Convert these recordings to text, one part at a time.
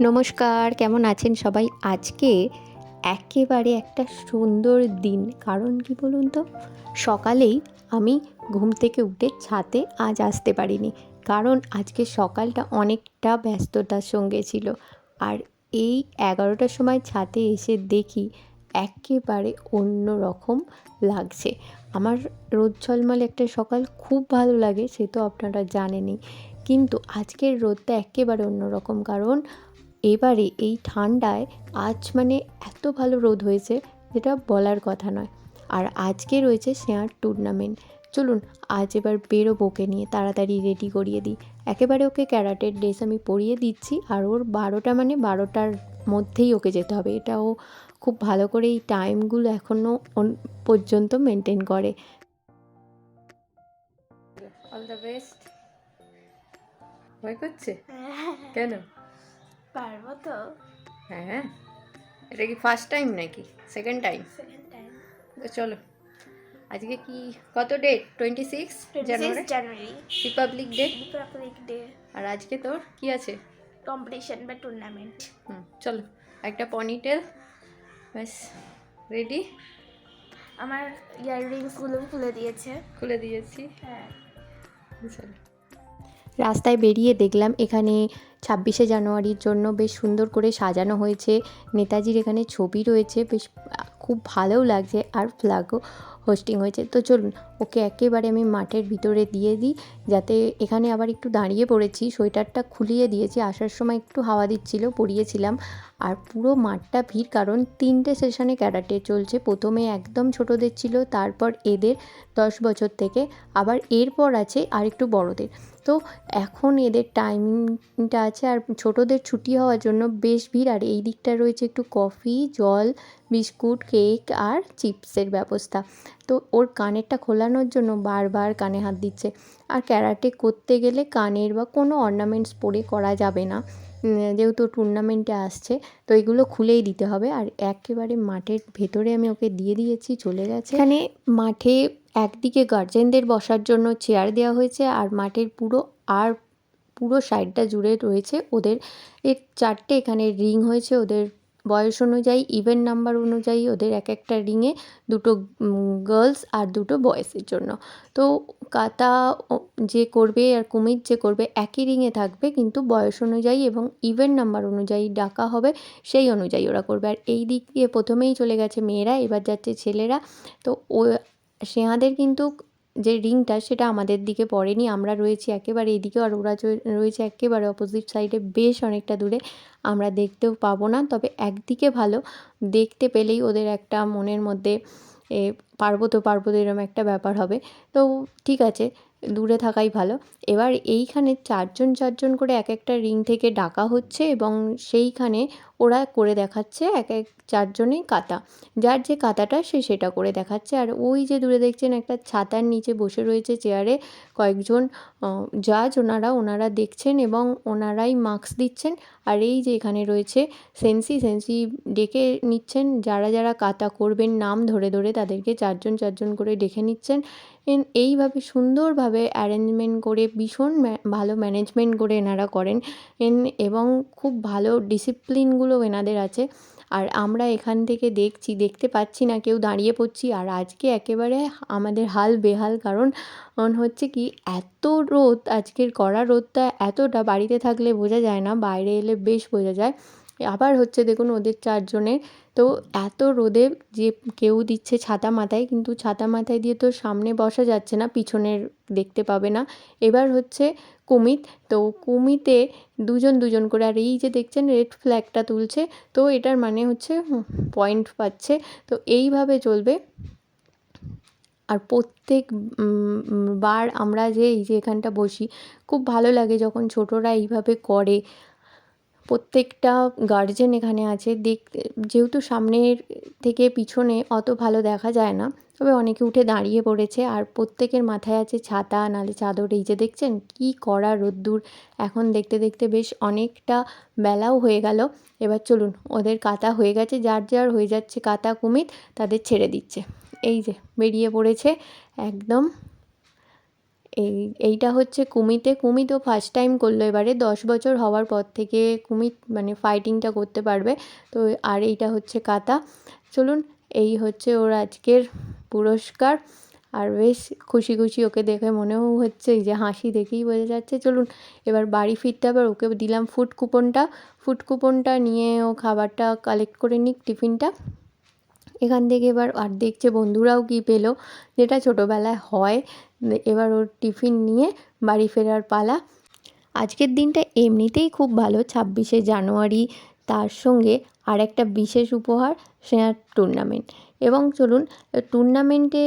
নমস্কার, কেমন আছেন সবাই? আজকে একেবারে একটা সুন্দর দিন। কারণ কি বলুন তো? সকালেই আমি ঘুম থেকে উঠে ছাতে আজ আসতে পারিনি। কারণ আজকে সকালটা অনেকটা ব্যস্ততার সঙ্গে ছিল। আর এই এগারোটার সময় ছাতে এসে দেখি একেবারে অন্য রকম লাগছে। আমার রোদ ঝলমলে একটা সকাল খুব ভালো লাগে, সে তো আপনারা জানেনই। কিন্তু আজকের রোদটা একেবারে অন্যরকম কারণ এবারে এই ঠান্ডায় আজ মানে এত ভালো রোদ হয়েছে যেটা বলার কথা নয়। আর আজকে রয়েছে শেয়ার টুর্নামেন্ট চলুন আজ এবার বেরোবো ওকে নিয়ে তাড়াতাড়ি রেডি করিয়ে দিই। একেবারে ওকে ক্যারাটের ড্রেস আমি পরিয়ে দিচ্ছি আর ওর বারোটা মানে বারোটার মধ্যেই ওকে যেতে হবে। এটা ও খুব ভালো করে এই টাইমগুলো এখনও পর্যন্ত মেনটেন করে। অল দ্য বেস্ট ভয় করছে? কেন? পারব তো। হ্যাঁ এটা কি ফার্স্ট টাইম নাকি? সেকেন্ড টাইম সেকেন্ড টাইম তো চলো আজকে কি কত date twenty six January January republic day republic day আর আজকে তোর কি আছে? কম্পিটিশন বা টুর্নামেন্ট হুম চলো একটা পনিটেল ব্যাস রেডি আমার ইয়াররিংসগুলো খুলে দিয়েছে। খুলে দিয়েছি। হ্যাঁ। চলো। রাস্তায় বেরিয়ে দেখলাম এখানে ছাব্বিশে জানুয়ারির জন্য বেশ সুন্দর করে সাজানো হয়েছে। নেতাজির এখানে ছবি রয়েছে, বেশ খুব ভালোও লাগছে আর ফ্ল্যাগও হোস্টিং হয়েছে। তো চলুন, ওকে একেবারে আমি মাঠের ভিতরে দিয়ে দিই, যাতে এখানে আবার একটু দাঁড়িয়ে পড়েছি। সোয়েটারটা খুলিয়ে দিয়েছি, আসার সময় একটু হাওয়া দিচ্ছিল পরিয়েছিলাম আর পুরো মাঠটা ভিড়, কারণ তিনটে সেশনে ক্যারাটে চলছে। প্রথমে একদম ছোটোদের ছিল, তারপর এদের দশ বছর থেকে। আবার এরপর আছে আর একটু বড়দের। তো এখন এদের টাইমিংটা আছে আর ছোটোদের ছুটি হওয়ার জন্য বেশ ভিড়। আর এই দিকটা রয়েছে একটু কফি জল, বিস্কুট কেক আর চিপসের ব্যবস্থা। তো ওর কানেরটা খোলানোর জন্য বারবার কানে হাত দিচ্ছে। আর ক্যারাটে করতে গেলে কানের বা কোনো অর্নামেন্টস পরে করা যাবে না। যেহেতু টুর্নামেন্টে আসছে, তো এগুলো খুলেই দিতে হবে। আর একেবারে মাঠের ভেতরে আমি ওকে দিয়ে দিয়েছি, চলে গেছে। এখানে মাঠে একদিকে গার্জেনদের বসার জন্য চেয়ার দেওয়া হয়েছে, আর মাঠের পুরো, আর পুরো সাইডটা জুড়ে রয়েছে ওদের। এর চারটে এখানে রিং হয়েছে ওদের বয়স অনুযায়ী ইভেন্ট নাম্বার অনুযায়ী ওদের এক একটা রিংয়ে দুটো গার্লস আর দুটো বয়েসের জন্য। তো কাতা যে করবে আর কুমির যে করবে একই রিংয়ে থাকবে, কিন্তু বয়স অনুযায়ী এবং ইভেন্ট নাম্বার অনুযায়ী ডাকা হবে, সেই অনুযায়ী ওরা করবে। আর এই দিক দিয়ে প্রথমেই চলে গেছে মেয়েরা, এবার যাচ্ছে ছেলেরা। তো ও, সেহাদের কিন্তু যে রিংটা সেটা আমাদের দিকে পড়েনি, আমরা রয়েছি একেবারে এদিকে আর ওরা রয়েছে একেবারে অপোজিট সাইডে বেশ অনেকটা দূরে, আমরা দেখতেও পাবো না। তবে একদিকে ভালো, দেখতে পেলেই ওদের একটা মনের মধ্যে এ পারব তো পারব তো এরম একটা ব্যাপার হবে। তো ঠিক আছে, দূরে থাকাই ভালো। এবার এইখানে চারজন চারজন করে এক একটা রিং থেকে ডাকা হচ্ছে এবং সেইখানে ওরা করে দেখাচ্ছে এক এক চারজনেই কাতা। যার যে কাতাটা সে সেটা করে দেখাচ্ছে। আর ওই যে দূরে দেখছেন একটা ছাতার নিচে বসে রয়েছে চেয়ারে কয়েকজন জাজ ওনারা ওনারা দেখছেন এবং ওনারাই মার্কস দিচ্ছেন। আর এই যে এখানে রয়েছে সেন্সি সেন্সি ডেকে নিচ্ছেন। যারা যারা কাতা করবেন নাম ধরে ধরে তাদেরকে চারজন চারজন করে ডেকে নিচ্ছেন। এইভাবে সুন্দরভাবে অ্যারেঞ্জমেন্ট করে, ভীষণ ভালো ম্যানেজমেন্ট করে এনারা করেন। এবং খুব ভালো ডিসিপ্লিনগুলো এনাদের আছে। আর আমরা এখান থেকে দেখছি, দেখতে পাচ্ছি না, কেউ দাঁড়িয়ে পড়ছি। আর আজকে একেবারে আমাদের হাল বেহাল, কারণ হচ্ছে কি, এত রোদ, আজকের কড়া রোদটা এতটা বাড়িতে থাকলে বোঝা যায় না, বাইরে এলে বেশ বোঝা যায়। আবার হচ্ছে দেখুন ওদের চারজনের, তো এত রোদে যে কেউ দিচ্ছে ছাতা মাথায়, কিন্তু ছাতা মাথায় দিয়ে তো সামনে বসা যাচ্ছে না, পিছনের দেখতে পাবে না। এবার হচ্ছে কুমিত। তো কুমিতে দুজন দুজন করে, আর এই যে দেখছেন রেড ফ্ল্যাগটা তুলছে, তো এটার মানে হচ্ছে পয়েন্ট পাচ্ছে। তো এইভাবে চলবে। আর প্রত্যেক বার আমরা যে এই যে এখানটা বসি, খুব ভালো লাগে যখন ছোটরা এইভাবে করে। প্রত্যেকটা গার্জেন এখানে আছে দেখতে যেহেতু সামনের থেকে পিছনে অত ভালো দেখা যায় না। তবে অনেকে উঠে দাঁড়িয়ে পড়েছে আর প্রত্যেকের মাথায় আছে ছাতা নালে চাদর। এই যে দেখছেন, কি কড়া রোদ্দুর। এখন দেখতে দেখতে বেশ অনেকটা বেলাও হয়ে গেল। এবার চলুন, ওদের কাতা হয়ে গেছে। যার যার হয়ে যাচ্ছে কাতা কুমির, তাদের ছেড়ে দিচ্ছে। এই যে বেরিয়ে পড়েছে একদম। এই, এইটা হচ্ছে কুমিতে কুমি ফার্স্ট টাইম করল এবারে। দশ বছর হওয়ার পর থেকে কুমি মানে ফাইটিংটা করতে পারবে। তো আর এইটা হচ্ছে কাতা চলুন এই হচ্ছে ওর আজকের পুরস্কার। আর বেশ খুশি খুশি ওকে দেখে মনেও হচ্ছে যে হাসি দেখেই বোঝা যাচ্ছে। চলুন এবার বাড়ি ফিরতে আবার ওকে দিলাম ফুড কুপনটা ফুড কুপনটা নিয়ে ও খাবারটা কালেক্ট করে নিক টিফিনটা। এখান থেকে এবার আর দেখছে বন্ধুরাও কী পেল, যেটা ছোটোবেলায় হয়। এবার ওর টিফিন নিয়ে বাড়ি ফেরার পালা। আজকের দিনটা এমনিতেই খুব ভালো। ছাব্বিশে জানুয়ারি, তার সঙ্গে আর একটা বিশেষ উপহার সেটা টুর্নামেন্ট এবং চলুন টুর্নামেন্টে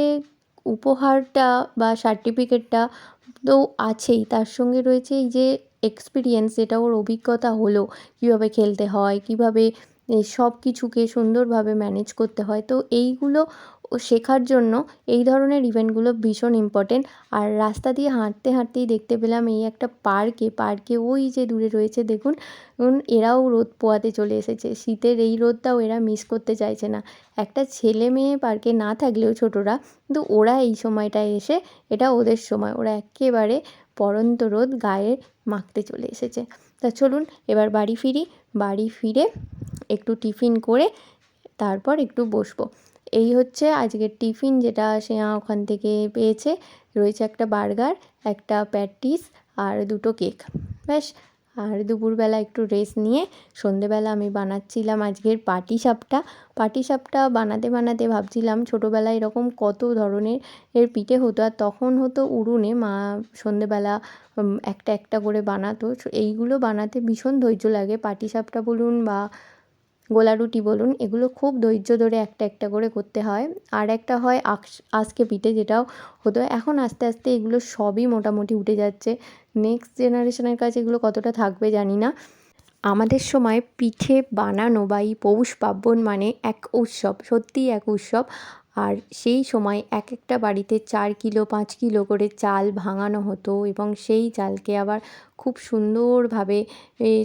উপহারটা বা সার্টিফিকেটটা তো আছেই। তার সঙ্গে রয়েছে এই যে এক্সপিরিয়েন্স যেটা ওর অভিজ্ঞতা হলো। কীভাবে খেলতে হয়, কীভাবে সব কিছুকে সুন্দরভাবে ম্যানেজ করতে হয়। তো এইগুলো ও শেখার জন্য এই ধরনের ইভেন্টগুলো ভীষণ ইম্পর্টেন্ট আর রাস্তা দিয়ে হাঁটতে হাঁটতেই দেখতে পেলাম এই একটা পার্কে পার্কে ওই যে দূরে রয়েছে, দেখুন। এরাও রোদ পোয়াতে চলে এসেছে। শীতের এই রোদটাও এরা মিস করতে চাইছে না। একটা ছেলে মেয়ে পার্কে না থাকলেও ছোটরা, কিন্তু ওরা এই সময়টায় এসে, এটা ওদের সময়। ওরা একেবারে পড়ন্ত রোদ গায়ে মাখতে চলে এসেছে। তা চলুন, এবার বাড়ি ফিরি। বাড়ি ফিরে একটু টিফিন করে, তারপর একটু বসবো। এই হচ্ছে আজকের টিফিন যেটা সে ওখান থেকে পেয়েছে। রয়েছে একটা বার্গার, একটা প্যাটিস আর দুটো কেক। ব্যাস, আর দুপুরবেলা একটু রেস্ট নিয়ে সন্ধেবেলা আমি বানাচ্ছিলাম আজকের পাটিসাপটা পাটিসাপটা বানাতে বানাতে ভাবছিলাম ছোটোবেলায় এরকম কত ধরনের এর পিঠে হতো আর তখন হতো উড়ুনে মা সন্ধেবেলা একটা একটা করে বানাতো। এইগুলো বানাতে ভীষণ ধৈর্য লাগে। পাটিসাপটা বলুন বা গোলা রুটি বলুন, এগুলো খুব ধৈর্য ধরে একটা একটা করে করতে হয়। আর একটা হয় আজকে পিঠে যেটাও হতো, এখন আস্তে আস্তে এগুলো সবই মোটামুটি উঠে যাচ্ছে। নেক্সট জেনারেশনের কাছে এগুলো কতটা থাকবে জানি না। আমাদের সময় পিঠে বানানো বা এই পৌষ পার্বণ মানে এক উৎসব, সত্যিই এক উৎসব। আর সেই সময় এক একটা বাড়িতে চার কিলো, পাঁচ কিলো করে চাল ভাঙানো হতো এবং সেই চালকে আবার খুব সুন্দরভাবে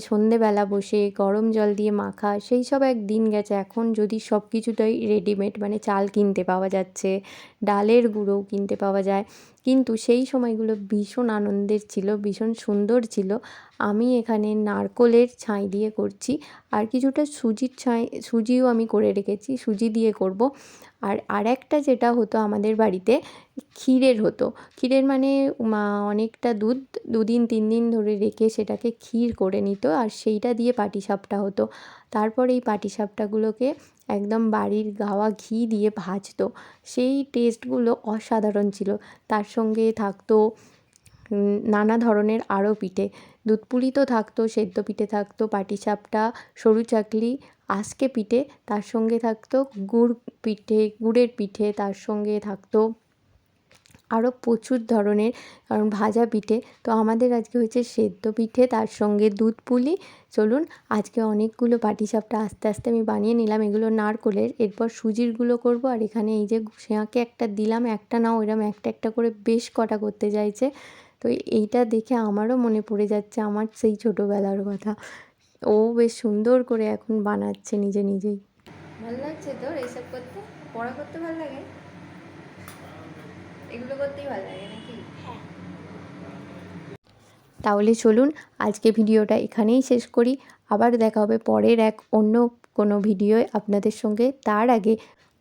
সন্ধেবেলা বসে গরম জল দিয়ে মাখা, সেই সব এক দিন গেছে। এখন যদি সব কিছুটাই রেডিমেড মানে চাল কিনতে পাওয়া যাচ্ছে, ডালের গুঁড়োও কিনতে পাওয়া যায়। কিন্তু সেই সময়গুলো ভীষণ আনন্দের ছিল, ভীষণ সুন্দর ছিল। আমি এখানে নারকোলের ছাই দিয়ে করছি, আর কিছুটা সুজির ছাই, সুজিও আমি করে রেখেছি, সুজি দিয়ে করব। আর আরেকটা যেটা হতো আমাদের বাড়িতে ক্ষীরের হতো। ক্ষীরের মানে অনেকটা দুধ দুদিন, তিন দিন ধরে রেখে সেটাকে ক্ষীর করে নিত আর সেইটা দিয়ে পাটিসাপটা হতো। তারপর এই পাটিসাপটাগুলোকে একদম বাড়ির গাওয়া ঘি দিয়ে ভাজতো। সেই টেস্টগুলো অসাধারণ ছিল। তার সঙ্গে থাকতো নানা ধরনের আরও পিঠে। দুধপুলি তো থাকতো, সেদ্ধ পিঠে থাকতো, পাটিসাপটা, সরু চাকলি আজকে পিঠে, তার সঙ্গে থাকতো গুড় পিঠে, গুড়ের পিঠে, তার সঙ্গে থাকতো আরও প্রচুর ধরনের, কারণ ভাজা পিঠে। তো আমাদের আজকে হয়েছে সেদ্ধ পিঠে, তার সঙ্গে দুধ পুলি। চলুন, আজকে অনেকগুলো পাটিসাপটা আস্তে আস্তে আমি বানিয়ে নিলাম। এগুলো নারকোলের, এরপর সুজিরগুলো করব। আর এখানে এই যে সেঁয়াকে একটা দিলাম, একটা নাও, এরম একটা একটা করে বেশ কটা করতে চাইছে। তো এইটা দেখে আমারও মনে পড়ে যাচ্ছে, আমার সেই ছোটোবেলার কথা। ও বেশ সুন্দর করে এখন বানাচ্ছে নিজে নিজেই। ভালো লাগছে তোর এইসব করতে? পড়া করতে ভালো লাগে? এগুলো করতেই ভালো লাগে নাকি? তাহলে চলুন আজকে ভিডিওটা এখানেই শেষ করি। আবার দেখা হবে পরের এক অন্য কোনো ভিডিওয় আপনাদের সঙ্গে। তার আগে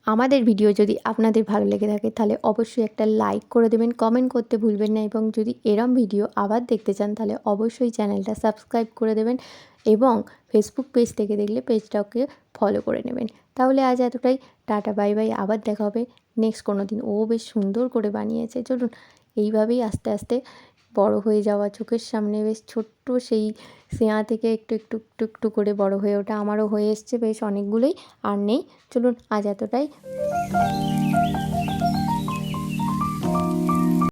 আমাদের ভিডিও যদি আপনাদের ভালো লেগে থাকে তাহলে অবশ্যই একটা লাইক করে দেবেন কমেন্ট করতে ভুলবেন না। এবং যদি এরম ভিডিও আবার দেখতে চান তাহলে অবশ্যই চ্যানেলটা সাবস্ক্রাইব করে দেবেন এবং ফেসবুক পেজ থেকে দেখলে পেজটাকে ফলো করে নেবেন। তাহলে আজ এতটাই। টাটা বাই বাই আবার দেখা হবে নেক্সট কোনো দিন ও বেশ সুন্দর করে বানিয়েছে। চলুন, এইভাবেই আস্তে আস্তে বড় হয়ে যাওয়া চোখের সামনে বেশ ছোট্ট সেই সেঁয়া থেকে একটু একটু একটু একটু করে বড় হয়ে ওঠা আমারও হয়ে এসছে বেশ অনেকগুলোই। আর নেই, চলুন আজ এতটাই।